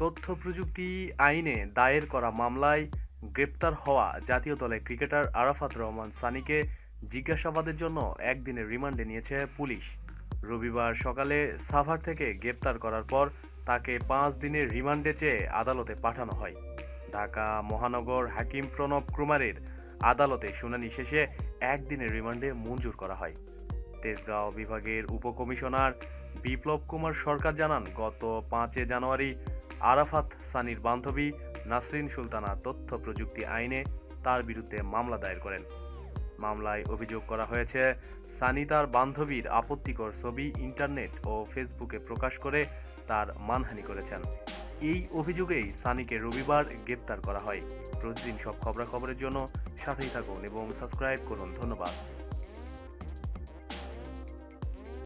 প্রযুক্তি আইনে দায়ের করা মামলায় গ্রেপ্তার হওয়া জাতীয় দলের ক্রিকেটার আরাফাত রহমান সানিকে জিজ্ঞাসাবাদের জন্য একদিনের রিমান্ডে নিয়েছে পুলিশ। রবিবার সকালে সাভার থেকে গ্রেপ্তার করার পর তাকে পাঁচ দিনের রিমান্ডে চেয়ে আদালতে পাঠানো হয়। ঢাকা মহানগর হাকিম প্রণব কুমারের আদালতে শুনানি শেষে একদিনের রিমান্ডে মঞ্জুর করা হয়। তেজগাঁও বিভাগের উপকমিশনার বিপ্লব কুমার সরকার জানান, গত পাঁচে জানুয়ারি আরাফাত সানির বান্ধবী নাসরিন সুলতানা তথ্য প্রযুক্তি আইনে তার বিরুদ্ধে মামলা দায়ের করেন। মামলায় অভিযোগ করা হয়েছে, সানি তার বান্ধবীর আপত্তিকর ছবি ইন্টারনেট ও ফেসবুকে প্রকাশ করে তার মানহানি করেছেন। এই অভিযোগেই সানিকে রবিবার গ্রেপ্তার করা হয়। প্রতিদিন সব খবরাখবরের জন্য সাথেই থাকুন এবং সাবস্ক্রাইব করুন। ধন্যবাদ।